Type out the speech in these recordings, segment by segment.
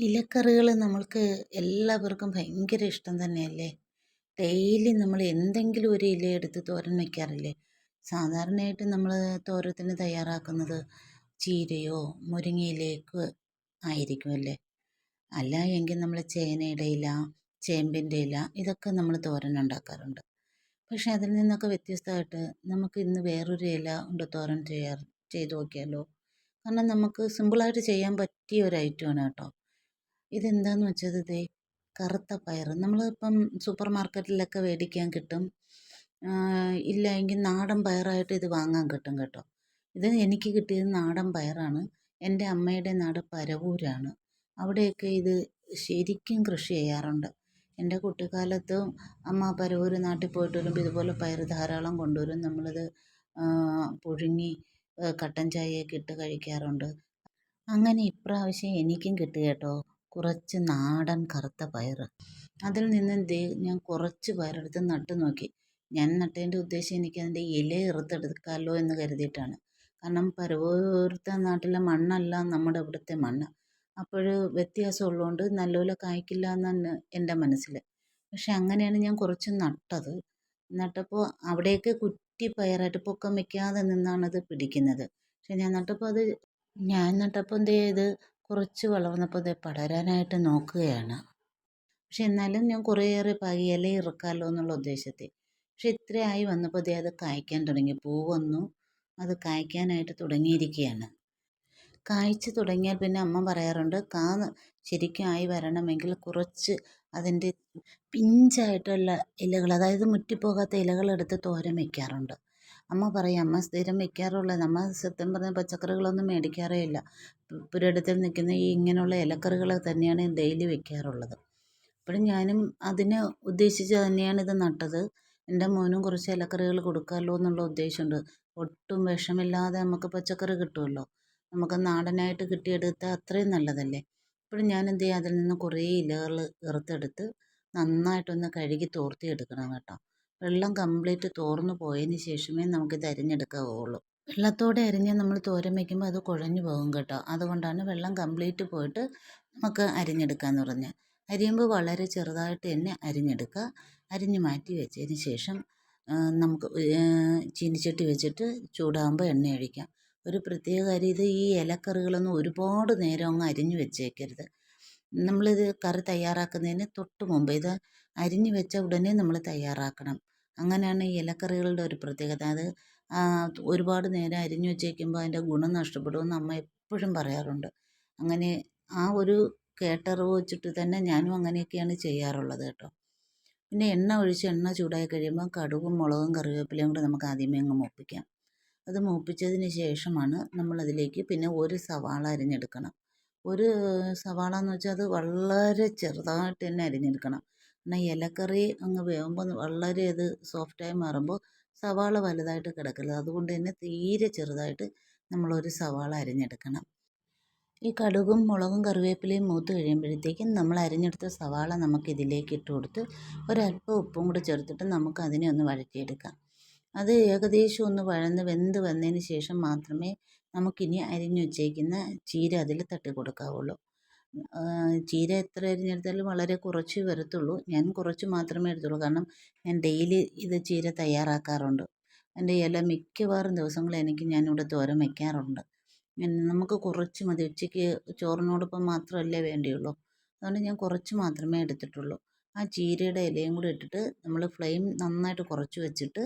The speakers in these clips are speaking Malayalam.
ഇലക്കറികൾ നമ്മൾക്ക് എല്ലാവർക്കും ഭയങ്കര ഇഷ്ടം തന്നെയല്ലേ? ഡെയിലി നമ്മൾ എന്തെങ്കിലും ഒരു ഇല എടുത്ത് തോരൻ വയ്ക്കാറില്ലേ സാധാരണയായിട്ട് നമ്മൾ തോരത്തിന് തയ്യാറാക്കുന്നത് ചീരയോ മുരിങ്ങയിലേക്ക് ആയിരിക്കുമല്ലേ അല്ല? എങ്കിൽ നമ്മൾ ചേനയുടെ ഇല ചേമ്പിന്റെ ഇല ഇതൊക്കെ നമ്മൾ തോരൻ ഉണ്ടാക്കാറുണ്ട്. പക്ഷേ അതിൽ നിന്നൊക്കെ വ്യത്യസ്തമായിട്ട് നമുക്ക് ഇന്ന് വേറൊരു ഇല കൊണ്ട് തോരൻ ചെയ്യാറ് ചെയ്ത് നോക്കിയാലോ? കാരണം നമുക്ക് സിമ്പിളായിട്ട് ചെയ്യാൻ പറ്റിയ ഒരു ഐറ്റമാണ് കേട്ടോ. ഇതെന്താന്ന് വെച്ചാൽ ഇതേ കറുത്ത പയർ. നമ്മളിപ്പം സൂപ്പർ മാർക്കറ്റിലൊക്കെ മേടിക്കാൻ കിട്ടും. ഇല്ല എങ്കിൽ നാടൻ പയറായിട്ട് ഇത് വാങ്ങാൻ കിട്ടും കേട്ടോ. ഇത് എനിക്ക് കിട്ടിയത് നാടൻ പയറാണ്. എന്റെ അമ്മയുടെ നാട് പരവൂരാണ്. അവിടെയൊക്കെ ഇത് ശരിക്കും കൃഷി ചെയ്യാറുണ്ട്. എന്റെ കുട്ടിക്കാലത്തും അമ്മ പരവൂർ നാട്ടിൽ പോയിട്ട് വരുമ്പോൾ ഇതുപോലെ പയർ ധാരാളം കൊണ്ടുവരും. നമ്മളിത് പുഴുങ്ങി കട്ടൻ ചായയൊക്കെ ഇട്ട് കഴിക്കാറുണ്ട്. അങ്ങനെ ഇപ്രാവശ്യം എനിക്കും കിട്ടി കേട്ടോ. കുറച്ച് നാടൻ കറുത്ത പയർ അതിൽ നിന്ന് ഞാൻ കുറച്ച് പയറെടുത്ത് നട്ടു നോക്കി. ഞാൻ നട്ടതിന്റെ ഉദ്ദേശം എനിക്ക് അതിന്റെ ഇല ഇറുത്തെടുക്കാമല്ലോ എന്ന് കരുതിയിട്ടാണ്. കാരണം പരവൂരത്തെ നാട്ടിലെ മണ്ണല്ല നമ്മുടെ ഇവിടുത്തെ മണ്ണ്. അപ്പോൾ വ്യത്യാസം ഉള്ളതുകൊണ്ട് നല്ലപോലെ കായ്ക്കില്ല എന്നാണ് എന്റെ മനസ്സിൽ പക്ഷെ അങ്ങനെയാണ് ഞാൻ കുറച്ച് നട്ടത്. നട്ടപ്പോൾ അവിടെയൊക്കെ കുറ്റി പയറായിട്ട് പൊക്കം വെക്കാതെ നിന്നാണത് പിടിക്കുന്നത്. പക്ഷെ ഞാൻ നട്ടപ്പോൾ അത് ഞാൻ നട്ടപ്പോൾ എന്ത് ചെയ്ത് കുറച്ച് വളർന്നപ്പോൾ ഇത് പടരാനായിട്ട് നോക്കുകയാണ്. പക്ഷെ എന്നാലും ഞാൻ കുറേയേറെ പാകി ഇല ഇറക്കാമല്ലോ എന്നുള്ള ഉദ്ദേശത്തിൽ. പക്ഷെ ഇത്രയായി വന്നപ്പോൾ ദേ അത് കായ്ക്കാൻ തുടങ്ങി. പൂ വന്നു. അത് കായ്ക്കാനായിട്ട് തുടങ്ങിയിരിക്കുകയാണ്. കായ്ച്ച് തുടങ്ങിയാൽ പിന്നെ അമ്മ പറയാറുണ്ട് കാ ശരിക്കും ആയി വരണമെങ്കിൽ കുറച്ച് അതിന്റെ പിഞ്ചായിട്ടുള്ള ഇലകൾ അതായത് മുറ്റിപ്പോകാത്ത ഇലകളെടുത്ത് തോരൻ വയ്ക്കാറുണ്ട് അമ്മ പറയും അമ്മ സ്ഥിരം വയ്ക്കാറുള്ളത് അമ്മ സത്യം പറഞ്ഞാൽ പച്ചക്കറികളൊന്നും മേടിക്കാറേ ഇല്ല. പുരയിടത്തിൽ നിൽക്കുന്ന ഈ ഇങ്ങനെയുള്ള ഇലക്കറികൾ തന്നെയാണ് ഡെയിലി വയ്ക്കാറുള്ളത് അപ്പോഴും ഞാനും അതിനെ ഉദ്ദേശിച്ച് തന്നെയാണ് ഇത് നട്ടത്. എന്റെ മോനും കുറച്ച് ഇലക്കറികൾ കൊടുക്കാമല്ലോ എന്നുള്ള ഉദ്ദേശമുണ്ട്. ഒട്ടും വിഷമില്ലാതെ നമുക്ക് പച്ചക്കറി കിട്ടുമല്ലോ. നമുക്ക് നാടനായിട്ട് കിട്ടിയെടുത്താൽ അത്രയും നല്ലതല്ലേ? ഇപ്പോഴും ഞാൻ എന്ത് ചെയ്യും? അതിൽ നിന്ന് കുറേ ഇലകൾ ഇറുത്തെടുത്ത് നന്നായിട്ടൊന്ന് കഴുകി തോർത്തി എടുക്കണം കേട്ടോ. വെള്ളം കംപ്ലീറ്റ് തോർന്നു പോയതിന് ശേഷമേ നമുക്കിത് അരിഞ്ഞെടുക്കാവുള്ളൂ. വെള്ളത്തോടെ അരിഞ്ഞ് നമ്മൾ തോരൻ വയ്ക്കുമ്പോൾ അത് കുഴഞ്ഞു പോകും കേട്ടോ. അതുകൊണ്ടാണ് വെള്ളം കംപ്ലീറ്റ് പോയിട്ട് നമുക്ക് അരിഞ്ഞെടുക്കാമെന്ന് പറഞ്ഞ്. അരിയുമ്പോൾ വളരെ ചെറുതായിട്ട് തന്നെ അരിഞ്ഞെടുക്കുക. അരിഞ്ഞ് മാറ്റി വെച്ചതിന് ശേഷം നമുക്ക് ചീനിച്ചട്ടി വെച്ചിട്ട് ചൂടാകുമ്പോൾ എണ്ണ ഒഴിക്കാം. ഒരു പ്രത്യേക കാര്യം ഇത് ഈ ഇലക്കറികളൊന്നും ഒരുപാട് നേരം അങ്ങ് അരിഞ്ഞ് വെച്ചേക്കരുത്. നമ്മളിത് കറി തയ്യാറാക്കുന്നതിന് തൊട്ട് മുമ്പ് ഇത് അരിഞ്ഞു വെച്ച ഉടനെ നമ്മൾ തയ്യാറാക്കണം. അങ്ങനെയാണ് ഈ ഇലക്കറികളുടെ ഒരു പ്രത്യേകത. അത് ഒരുപാട് നേരം അരിഞ്ഞു വെച്ചേക്കുമ്പോൾ അതിന്റെ ഗുണം നഷ്ടപ്പെടുമെന്ന് അമ്മ എപ്പോഴും പറയാറുണ്ട്. അങ്ങനെ ആ ഒരു കേട്ടറിവ് വെച്ചിട്ട് തന്നെ ഞാനും അങ്ങനെയൊക്കെയാണ് ചെയ്യാറുള്ളത് കേട്ടോ. പിന്നെ എണ്ണ ഒഴിച്ച് എണ്ണ ചൂടായി കഴിയുമ്പോൾ കടുകും മുളകും കറിവേപ്പിലയും കൂടെ നമുക്ക് ആദ്യമേ അങ്ങ് മൂപ്പിക്കാം. അത് മൂപ്പിച്ചതിന് ശേഷമാണ് നമ്മളതിലേക്ക് പിന്നെ ഒരു സവാള അരിഞ്ഞെടുക്കണം. ഒരു സവാള എന്ന് വെച്ചാൽ അത് വളരെ ചെറുതായിട്ട് തന്നെ അരിഞ്ഞെടുക്കണം. എന്നാൽ ഇലക്കറി അങ്ങ് വേകുമ്പോൾ വളരെ അത് സോഫ്റ്റായി മാറുമ്പോൾ സവാള വലുതായിട്ട് കിടക്കരുത്. അതുകൊണ്ട് തന്നെ തീരെ ചെറുതായിട്ട് നമ്മളൊരു സവാള അരിഞ്ഞെടുക്കണം. ഈ കടുകും മുളകും കറിവേപ്പിലയും മൂത്ത് കഴിയുമ്പോഴത്തേക്കും നമ്മൾ അരിഞ്ഞെടുത്ത സവാള നമുക്ക് ഇതിലേക്ക് ഇട്ട് കൊടുത്ത് ഒരല്പം ഉപ്പും കൂടി ചേർത്തിട്ട് നമുക്ക് അതിനെ ഒന്ന് വഴറ്റിയെടുക്കാം. അത് ഏകദേശം ഒന്ന് വഴന്ന് വെന്ത് വന്നതിന് ശേഷം മാത്രമേ നമുക്കിനി അരിഞ്ഞു വച്ചേക്കുന്ന ചീര അതിൽ തട്ടി കൊടുക്കാവുള്ളൂ. ചീര എത്ര അരിഞ്ഞെടുത്താലും വളരെ കുറച്ച് വരത്തുള്ളൂ. ഞാൻ കുറച്ച് മാത്രമേ എടുത്തുള്ളൂ. കാരണം ഞാൻ ഡെയിലി ഇത് ചീര തയ്യാറാക്കാറുണ്ട്. എന്റെ ഇല മിക്കവാറും ദിവസങ്ങളിൽ എനിക്ക് ഞാനിവിടെ തോരൻ വയ്ക്കാറുണ്ട് നമുക്ക് കുറച്ച് മതി. ഉച്ചയ്ക്ക് ചോറിനോടൊപ്പം മാത്രമല്ലേ വേണ്ടിയുള്ളൂ. അതുകൊണ്ട് ഞാൻ കുറച്ച് മാത്രമേ എടുത്തിട്ടുള്ളൂ. ആ ചീരയുടെ ഇലയും കൂടി ഇട്ടിട്ട് നമ്മൾ ഫ്ലെയിം നന്നായിട്ട് കുറച്ച് വെച്ചിട്ട്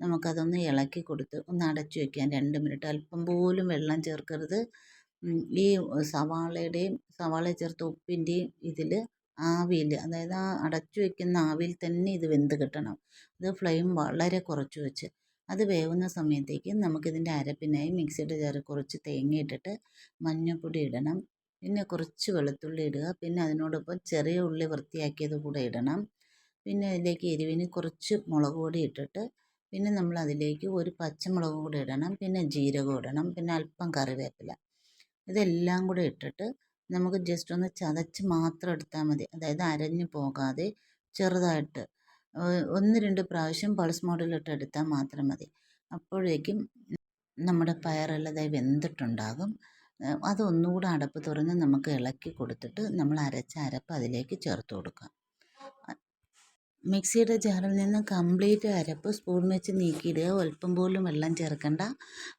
നമുക്കതൊന്ന് ഇളക്കി കൊടുത്ത് ഒന്ന് അടച്ചു വയ്ക്കാം രണ്ട് മിനിറ്റ്. അല്പം പോലും വെള്ളം ചേർക്കരുത്. ഈ സവാളയുടെയും സവാള ചേർത്ത ഉപ്പിന്റെയും ഇതിൽ ആവിയിൽ അതായത് ആ അടച്ചു വയ്ക്കുന്ന ആവിയിൽ തന്നെ ഇത് വെന്ത് കിട്ടണം. ഇത് ഫ്ലെയിം വളരെ കുറച്ച് വെച്ച്. അത് വേവുന്ന സമയത്തേക്ക് നമുക്കിതിന്റെ അരപ്പിനായി മിക്സിയുടെ ജാറിൽ കുറച്ച് തേങ്ങ ഇട്ടിട്ട് മഞ്ഞൾപ്പൊടി ഇടണം. പിന്നെ കുറച്ച് വെളുത്തുള്ളി ഇടുക. പിന്നെ അതിനോടൊപ്പം ചെറിയ ഉള്ളി വൃത്തിയാക്കിയത് കൂടെ ഇടണം. പിന്നെ അതിലേക്ക് എരിവിന് കുറച്ച് മുളക് പൊടി ഇട്ടിട്ട് പിന്നെ നമ്മൾ അതിലേക്ക് ഒരു പച്ചമുളക് കൂടെ ഇടണം. പിന്നെ ജീരകം ഇടണം. പിന്നെ അല്പം കറിവേപ്പില. ഇതെല്ലാം കൂടെ ഇട്ടിട്ട് നമുക്ക് ജസ്റ്റ് ഒന്ന് ചതച്ച് മാത്രം എടുത്താൽ മതി. അതായത് അരഞ്ഞു പോകാതെ ചെറുതായിട്ട്. ഒന്ന് രണ്ട് പ്രാവശ്യം പൾസ് മോഡലിട്ട് എടുത്താൽ മാത്രം മതി. അപ്പോഴേക്കും നമ്മുടെ പയറെല്ലാം വെന്തിട്ടുണ്ടാകും. അതൊന്നുകൂടെ അടപ്പ് തുറന്ന് നമുക്ക് ഇളക്കി കൊടുത്തിട്ട് നമ്മൾ അരച്ച അരപ്പ് അതിലേക്ക് ചേർത്ത് കൊടുക്കാം മിക്സിയുടെ ജാറിൽ നിന്ന് കംപ്ലീറ്റ് അരപ്പ് സ്പൂൺ വെച്ച് നീക്കിയിടുക. അല്പം പോലും വെള്ളം ചേർക്കണ്ട.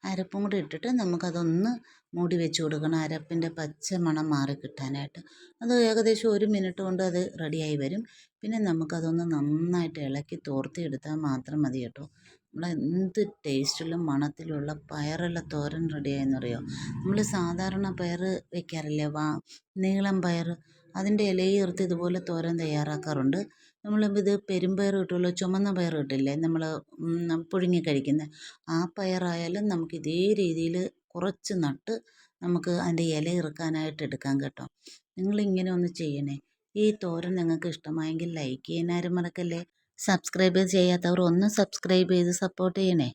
അരപ്പും കൂടി ഇട്ടിട്ട് നമുക്കതൊന്ന് മൂടി വെച്ച് കൊടുക്കണം. അരപ്പിന്റെ പച്ച മണം മാറി കിട്ടാനായിട്ട്. അത് ഏകദേശം ഒരു മിനിറ്റ് കൊണ്ട് അത് റെഡിയായി വരും. പിന്നെ നമുക്കതൊന്ന് നന്നായിട്ട് ഇളക്കി തോർത്തിയെടുത്താൽ മാത്രം മതി കേട്ടോ. നമ്മൾ എന്ത് ടേസ്റ്റിലും മണത്തിലുള്ള പയറുള്ള തോരൻ റെഡിയായെന്ന് അറിയോ നമ്മൾ സാധാരണ പയർ വെക്കാറില്ലേ? വാ നീളം പയർ. അതിന്റെ ഇലയും എടുത്ത് ഇതുപോലെ തോരൻ തയ്യാറാക്കാറുണ്ട്. നമ്മൾ ഇത് പയർ കിട്ടുമല്ലോ ചുമന്ന പയർ കിട്ടില്ലേ നമ്മൾ പുഴുങ്ങി കഴിക്കുന്നത് ആ പയറായാലും നമുക്ക് ഇതേ രീതിയിൽ കുറച്ച് നട്ട് നമുക്ക് അതിന്റെ ഇല ഇറുക്കാനായിട്ട് എടുക്കാം കേട്ടോ. നിങ്ങളിങ്ങനെ ഒന്ന് ചെയ്യണേ. ഈ തോരൻ നിങ്ങൾക്ക് ഇഷ്ടമായെങ്കിൽ ലൈക്ക് ചെയ്യാനാരും മറക്കല്ലേ? സബ്സ്ക്രൈബ് ചെയ്യാത്തവർ ഒന്ന് സബ്സ്ക്രൈബ് ചെയ്ത് സപ്പോർട്ട് ചെയ്യണേ.